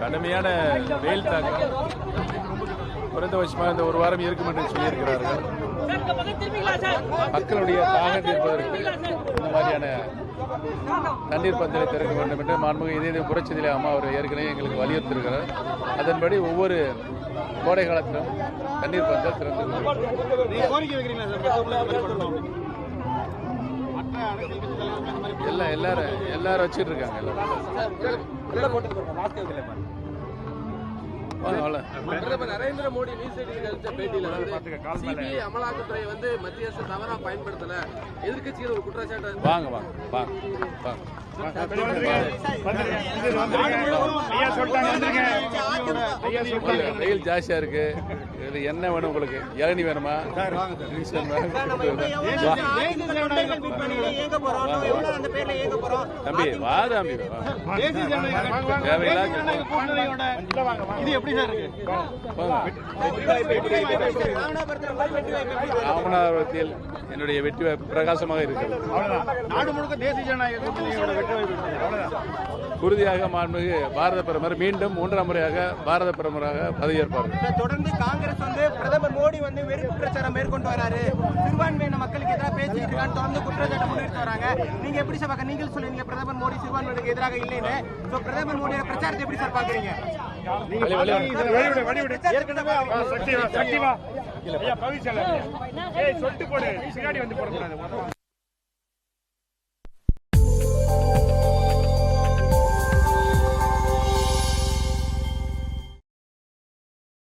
கடுமையான வெயில் தாக்கம் குறைந்தபட்சமாக இந்த ஒரு வாரம் இருக்கும் என்று சொல்லியிருக்கிறார்கள். மக்களுடைய தாகம் தீர்ப்பதற்கு இந்த மாதிரியான தண்ணீர் பந்தலை திறக்க வேண்டும் என்று மாண்புமிகு இதே புரட்சிதிலே அம்மா அவர் ஏற்கனவே எங்களுக்கு வலியுறுத்திருக்கிறார் அதன்படி ஒவ்வொரு கோடை காலத்திலும் தண்ணீர் பந்தல் திறந்து எல்லாம் எல்லாரும் எல்லாரும் வச்சுட்டு இருக்காங்க எல்லாரும் நரேந்திர மோடி நியூஸ் அளித்த பேட்டியில வந்து சிபிஐ அமலாக்கத்துறை வந்து மத்திய அரசு தவறா பயன்படுத்தல. எதிர்க்கட்சிகள் ஒரு குற்றச்சாட்டு வாங்க வாங்க. வாங்க வாங்க. வெயில் ஜாஸ்தியா இருக்கு. இது என்ன வேணும் உங்களுக்கு? இளநி வேணுமா? தம்பி வா தம்பி வா. ராமநாதபுரத்தில் என்னுடைய வெற்றி வாய்ப்பு பிரகாசமாக இருக்கிறது. நாடு முழுக்க தேசிய ஜனநாயக உறுதியாக மாண்புமிகு பாரத பிரதமர் மீண்டும் மூன்றாம் முறையாக பாரத பிரதமராக பதவியேற்பார்கள் தொடர்ந்து காங்கிரஸ் வந்து பிரதமர் மோடி வந்து வெறுப்பு பிரச்சாரம் மேற்கொண்டு வராரு. சிறுபான்மையின மக்களுக்கு எதிராக பேசிட்டு இருக்கான்னு தொடர்ந்து குற்றச்சாட்டு முன்னிறுத்தி வராங்க. நீங்க எப்படி சார் பார்க்க நீங்கள் சொல்லுவீங்க பிரதமர் மோடி சிறுபான்மையினருக்கு எதிராக இல்லைன்னு. சோ பிரதமர் மோடியோட பிரச்சாரத்தை எப்படி சார் பாக்குறீங்க வெளி- வெளி- ஏற்கனவே அவங்க- சக்திவா சக்திவா ஐயா பவி செல்ல. ஏய் சொட்டு போடு. பின்னாடி வந்து போடக்கூடாது.